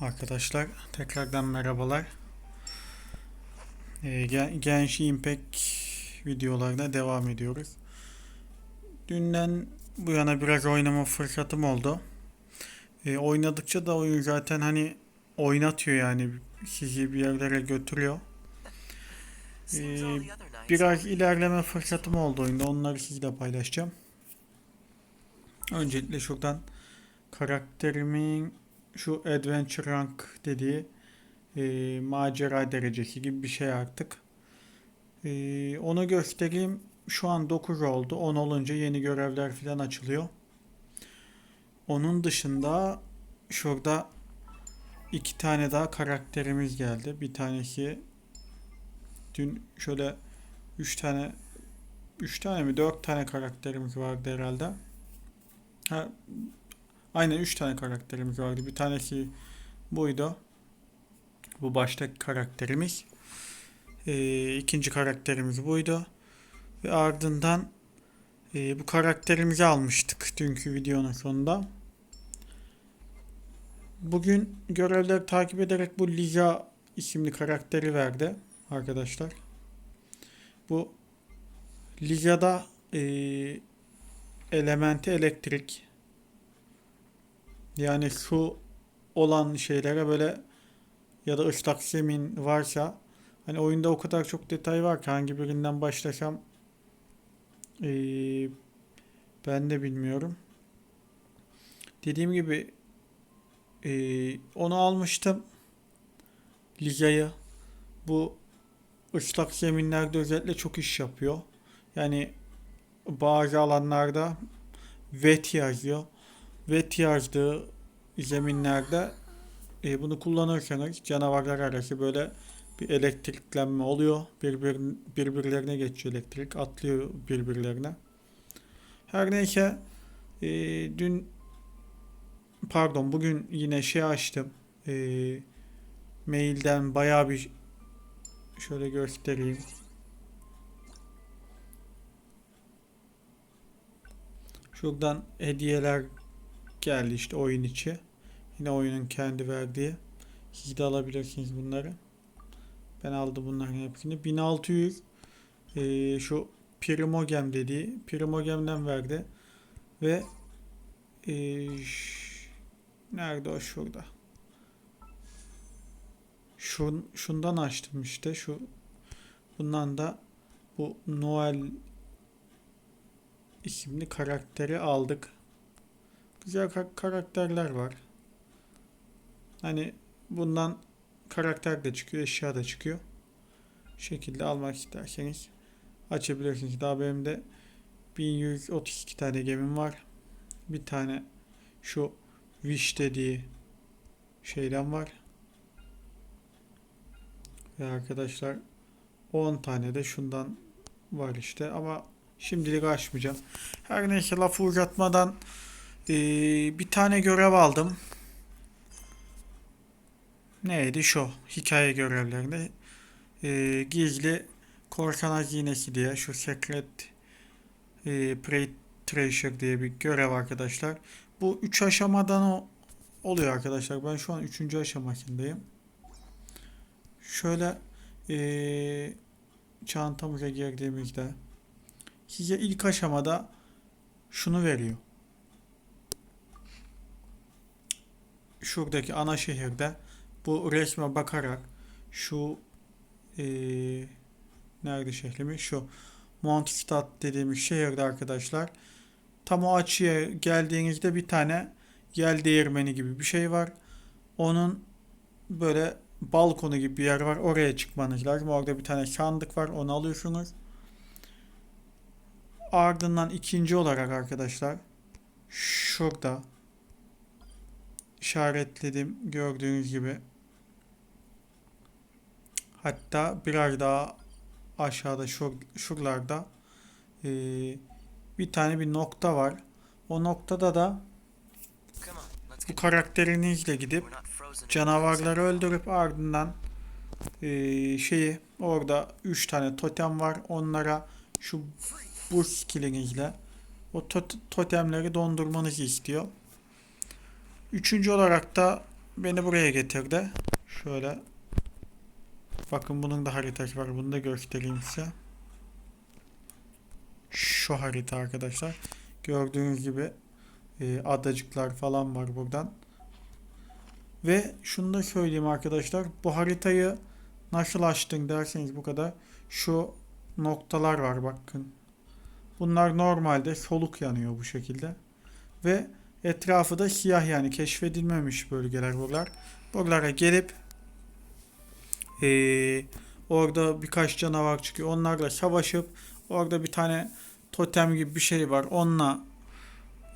Arkadaşlar tekrardan merhabalar. Ee, Gen- Genç Impact videolarına devam ediyoruz. Dünden bu yana biraz oynama fırsatım oldu. Ee, oynadıkça da oyun zaten hani oynatıyor yani sizi bir yerlere götürüyor. Nights Biraz ilerleme fırsatım oldu oyunda. Onları sizle paylaşacağım. Öncelikle şuradan karakterimin şu Adventure Rank dediği e, macera derecesi gibi bir şey artık. E, onu göstereyim. Şu an 9 oldu. 10 olunca yeni görevler falan açılıyor. Onun dışında şurada iki tane daha karakterimiz geldi. Bir tanesi dün şöyle 3 tane 3 tane mi 4 tane karakterimiz vardı herhalde. Ha, aynen 3 tane karakterimiz vardı. Bir tanesi buydu. Bu baştaki karakterimiz. Ee, ikinci karakterimiz buydu. Ve ardından e, bu karakterimizi almıştık dünkü videonun sonunda. Bugün görevleri takip ederek bu Liza isimli karakteri verdi arkadaşlar. Bu Liga'da e, elementi elektrik. Yani su olan şeylere böyle ya da ıslak zemin varsa hani oyunda o kadar çok detay var ki hangi birinden başlasam e, ben de bilmiyorum. Dediğim gibi e, onu almıştım. Liga'yı. Bu ıslak zeminlerde özellikle çok iş yapıyor. Yani bazı alanlarda wet yazıyor. Wet yazdığı zeminlerde e, bunu kullanırsanız canavarlar arası böyle bir elektriklenme oluyor. Birbir, birbirlerine geçiyor elektrik. Atlıyor birbirlerine. Her neyse e, dün pardon bugün yine şey açtım. E, mailden bayağı bir şöyle göstereyim. Şuradan hediyeler geldi işte oyun içi. Yine oyunun kendi verdiği. Siz de alabilirsiniz bunları. Ben aldım bunların hepsini. 1600 eee, şu Primogem dediği Primogem'den verdi. Ve ş- nerede o şurada. Şun, şundan açtım işte şu bundan da bu Noel isimli karakteri aldık. Güzel ka- karakterler var. Hani bundan karakter de çıkıyor, eşya da çıkıyor. Bu şekilde almak isterseniz açabilirsiniz. Daha benim de 1132 tane gemim var. Bir tane şu Wish dediği şeyden var. Ve arkadaşlar 10 tane de şundan var işte ama şimdilik açmayacağım. Her neyse lafı uzatmadan eee, bir tane görev aldım. Neydi şu hikaye görevlerinde Eee, gizli korsan hazinesi diye şu secret eee Prey Treasure diye bir görev arkadaşlar. Bu 3 aşamadan o oluyor arkadaşlar. Ben şu an 3. aşamasındayım. Şöyle eee çantamıza girdiğimizde size ilk aşamada şunu veriyor. Şuradaki ana şehirde bu resme bakarak şu eee nerede şehrimiz? Şu Mondstadt dediğimiz şehirde arkadaşlar tam o açıya geldiğinizde bir tane yel değirmeni gibi bir şey var. Onun böyle balkonu gibi bir yer var. Oraya çıkmanız lazım. Orada bir tane sandık var. Onu alıyorsunuz. Ardından ikinci olarak arkadaşlar şurada işaretledim gördüğünüz gibi. Hatta biraz daha aşağıda şur, şuralarda eee, bir tane bir nokta var. O noktada da bu karakterinizle gidip canavarları öldürüp ardından eee, şeyi orada 3 tane totem var. Onlara şu bu skillinizle o tot- totemleri dondurmanızı istiyor. Üçüncü olarak da beni buraya getirdi. Şöyle. Bakın bunun da haritası var. Bunu da göstereyim size. Şu harita arkadaşlar. Gördüğünüz gibi e, adacıklar falan var buradan. Ve şunu da söyleyeyim arkadaşlar. Bu haritayı nasıl açtın derseniz bu kadar. Şu noktalar var bakın. Bunlar normalde soluk yanıyor bu şekilde. Ve etrafı da siyah yani keşfedilmemiş bölgeler buralar. Buralara gelip eee, orada birkaç canavar çıkıyor. Onlarla savaşıp orada bir tane totem gibi bir şey var. Onunla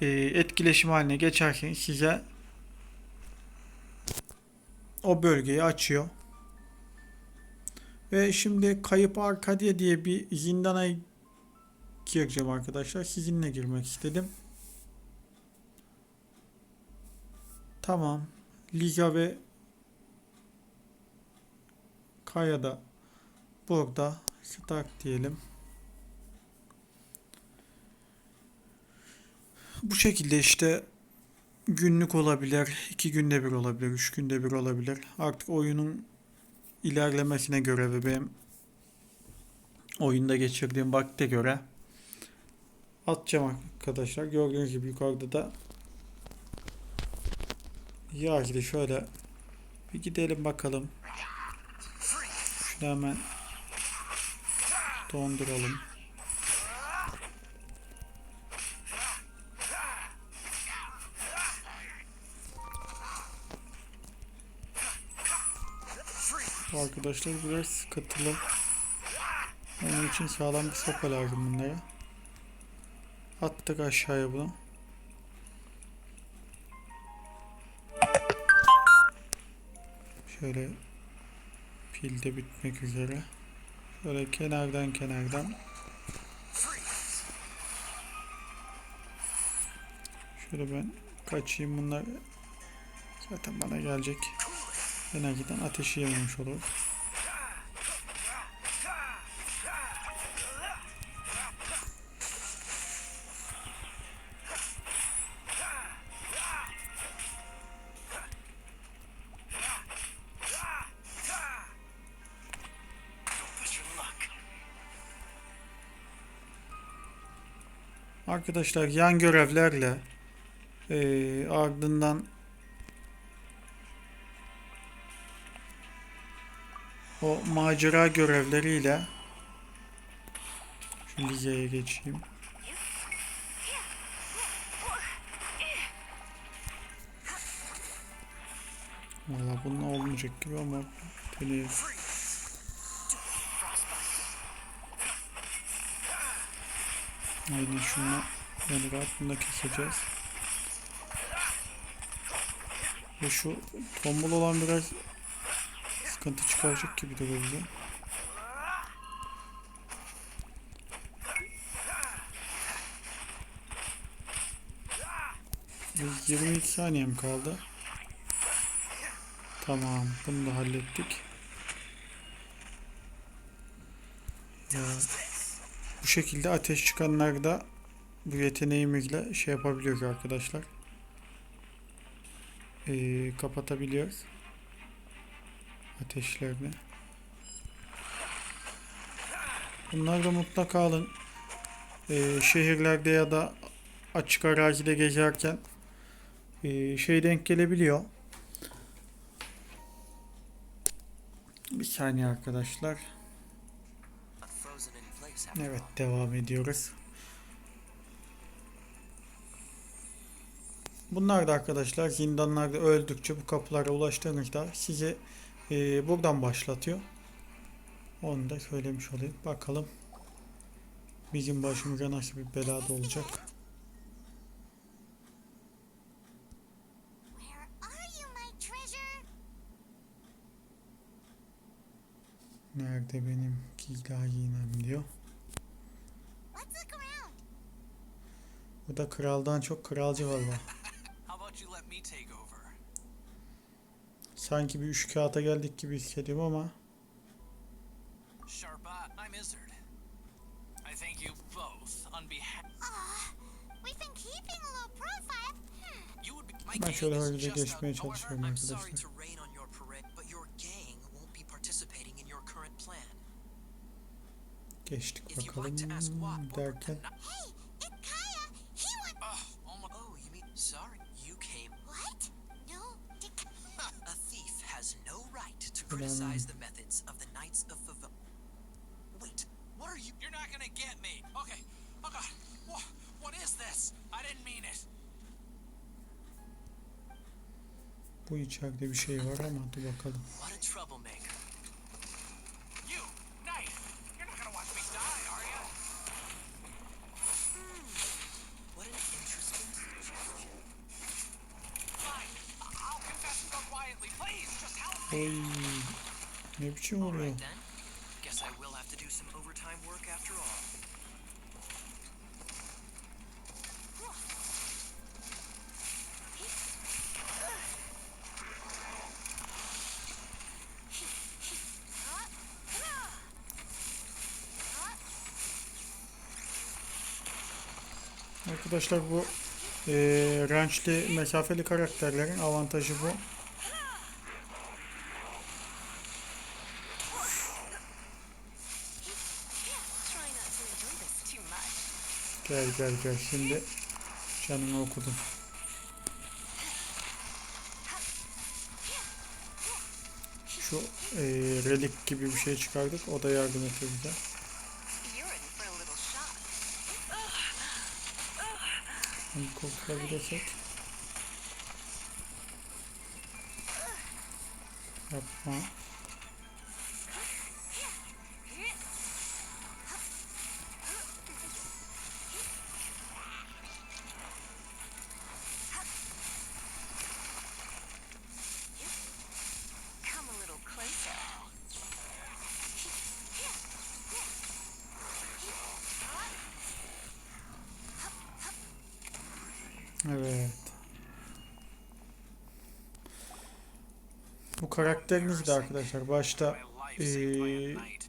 eee, etkileşim haline geçerken size o bölgeyi açıyor. Ve şimdi Kayıp Arkadia diye bir zindana gireceğim arkadaşlar. Sizinle girmek istedim. Tamam. Liga ve Kaya da burada. Start diyelim. Bu şekilde işte günlük olabilir, iki günde bir olabilir, üç günde bir olabilir. Artık oyunun ilerlemesine göre ve benim oyunda geçirdiğim vakte göre atacağım arkadaşlar. Gördüğünüz gibi yukarıda da Yağcı'da şöyle bir gidelim bakalım. Şunu hemen donduralım. Arkadaşlar biraz sıkıntılı. Onun için sağlam bir sopa lazım bunlara. Attık aşağıya bunu. Şöyle pil de bitmek üzere. Şöyle kenardan kenardan. Şöyle ben kaçayım bunlar zaten bana gelecek. En azından ateşi yememiş olur. Arkadaşlar yan görevlerle eee, ardından o macera görevleriyle şu Lize'ye geçeyim. Valla bunun olmayacak gibi ama deneyelim. Aynen şunu yani rahat keseceğiz. Ve şu tombul olan biraz sıkıntı çıkaracak gibi de bize. Biz 22 saniyem kaldı. Tamam, bunu da hallettik. Ya, bu şekilde ateş çıkanlar da bu yeteneğimizle şey yapabiliyoruz arkadaşlar. Ee, kapatabiliyoruz. Ateşlerini. Bunlar da mutlaka alın. Ee, şehirlerde ya da açık arazide gezerken ee, şey denk gelebiliyor. Bir saniye arkadaşlar. Evet devam ediyoruz. Bunlar da arkadaşlar zindanlarda öldükçe bu kapılara ulaştığınızda sizi e, buradan başlatıyor. Onu da söylemiş olayım. Bakalım bizim başımıza nasıl bir belada olacak. Nerede benim giyla giyinem diyor. Bu da kraldan çok kralcı valla. Sanki bir üç kağıta geldik gibi hissediyorum ama Sharp eye. I'm Izzard. I thank you both on criticize the methods of the Knights of Favil. Wait, what are you? You're not gonna get me. Okay. Oh God. What? What is this? I didn't mean it. Bu içeride bir şey var ama dur bakalım. What a troublemaker. After all. Arkadaşlar bu e, ranchli mesafeli karakterlerin avantajı bu. try not to enjoy this too much. Gel gel gel şimdi canını okudum. Şu e, relik gibi bir şey çıkardık. O da yardım ediyor bize. Onu kurtarabilirsek. Yapma.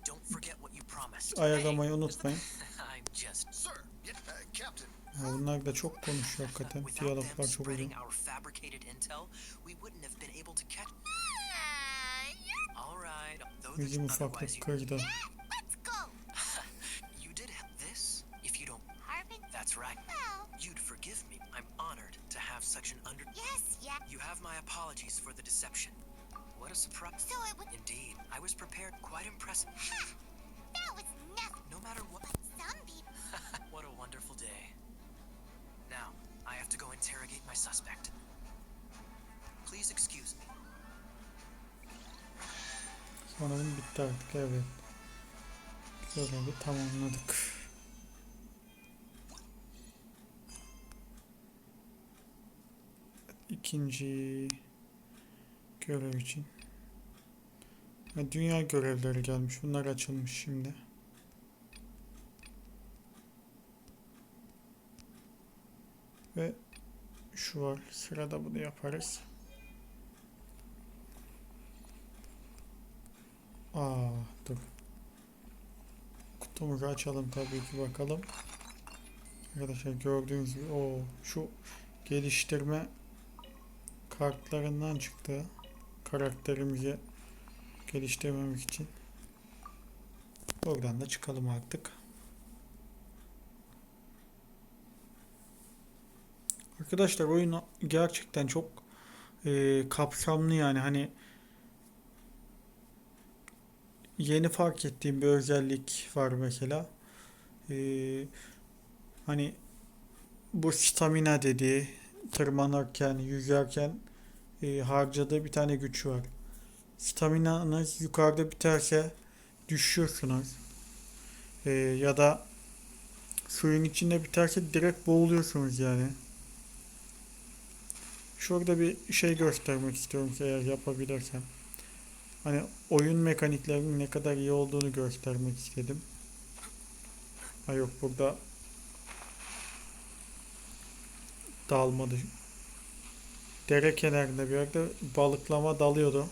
Don't forget what you promised. ayarlamayı unutmayın. Ya bunlar da çok konuşuyor hakikaten. Diyaloglar çok uzun. Bizim ufaklık you, kırdı. Let's go. you did have this. If you don't, Harbin. that's right. Well, You'd forgive me. I'm honored to have such an under. yes, yeah. You have my apologies for the deception. What a surprise. So it was. Indeed, I was prepared. Quite impressive. Ha! That was nothing. No matter what. Some people. what a wonderful day. Now, I have to go interrogate my suspect. Please excuse me. Sanırım bitti artık evet. Görevi tamamladık. İkinci görev için. Dünya görevleri gelmiş. Bunlar açılmış şimdi. Ve şu var. Sırada bunu yaparız. Aa, dur. Kutumuzu açalım tabii ki bakalım. Arkadaşlar gördüğünüz gibi o şu geliştirme kartlarından çıktı. Karakterimizi geliştirmemek için. Oradan da çıkalım artık. Arkadaşlar oyun gerçekten çok e, kapsamlı yani hani yeni fark ettiğim bir özellik var mesela. Ee, hani bu stamina dediği tırmanırken, yüzerken e, harcadığı bir tane güç var. Staminanız yukarıda biterse düşüyorsunuz. Ee, ya da suyun içinde biterse direkt boğuluyorsunuz yani. Şurada bir şey göstermek istiyorum ki eğer yapabilirsem. Hani oyun mekaniklerinin ne kadar iyi olduğunu göstermek istedim. Ha yok burada dalmadı. Dere kenarında bir yerde balıklama dalıyordu.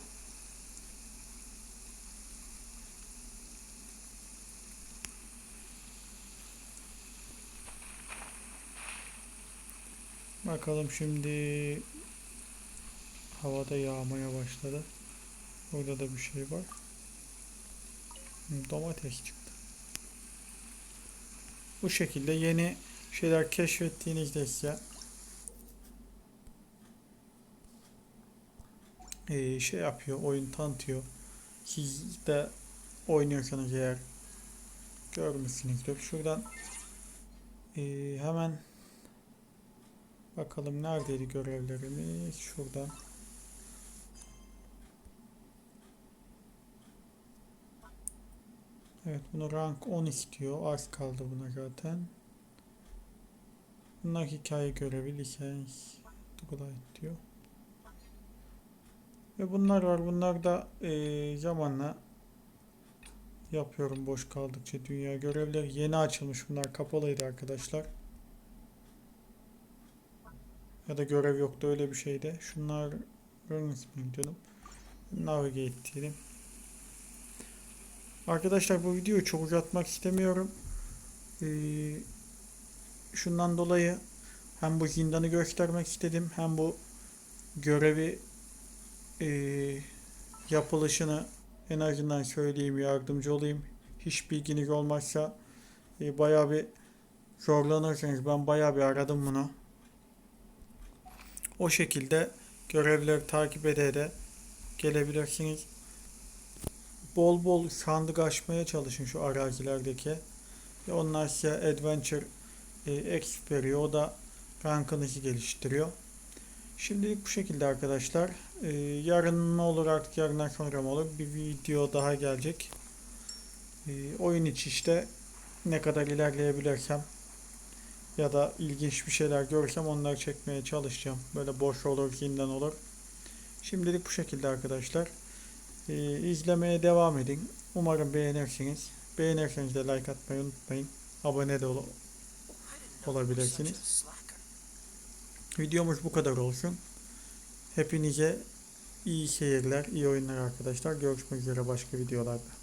Bakalım şimdi havada yağmaya başladı. Burada da bir şey var. Domates çıktı. Bu şekilde yeni şeyler keşfettiğinizde ise eee, şey yapıyor, oyun tanıtıyor. Siz de oynuyorsanız eğer görmüşsünüzdür. Şuradan eee, hemen bakalım neredeydi görevlerimiz? Şuradan. Evet bunu rank 10 istiyor. Az kaldı buna zaten. Bunlar hikaye görevi, lisans, Daylight diyor. Ve bunlar var. Bunlar da eee, zamanla yapıyorum boş kaldıkça dünya görevleri yeni açılmış. Bunlar kapalıydı arkadaşlar. Ya da görev yoktu öyle bir şeyde. Şunlar ismini diyorum. Navigate diyelim. Arkadaşlar bu videoyu çok uzatmak istemiyorum. Ee, şundan dolayı hem bu zindanı göstermek istedim hem bu görevi ee, yapılışını en azından söyleyeyim yardımcı olayım. Hiç bilginiz olmazsa e, bayağı bir zorlanırsınız. Ben bayağı bir aradım bunu. O şekilde görevleri takip ede de gelebilirsiniz. Bol bol sandık açmaya çalışın şu arazilerdeki. Onlar size Adventure e, veriyor. O da rankınızı geliştiriyor. Şimdilik bu şekilde arkadaşlar. E, yarın ne olur artık yarından sonra mı olur? Bir video daha gelecek. E, oyun içi işte ne kadar ilerleyebilirsem ya da ilginç bir şeyler görsem onları çekmeye çalışacağım. Böyle boş olur, zindan olur. Şimdilik bu şekilde arkadaşlar. Ee, izlemeye devam edin. Umarım beğenirsiniz. Beğenirseniz de like atmayı unutmayın. Abone de ol- olabilirsiniz. Videomuz bu kadar olsun. Hepinize iyi seyirler, iyi oyunlar arkadaşlar. Görüşmek üzere başka videolarda.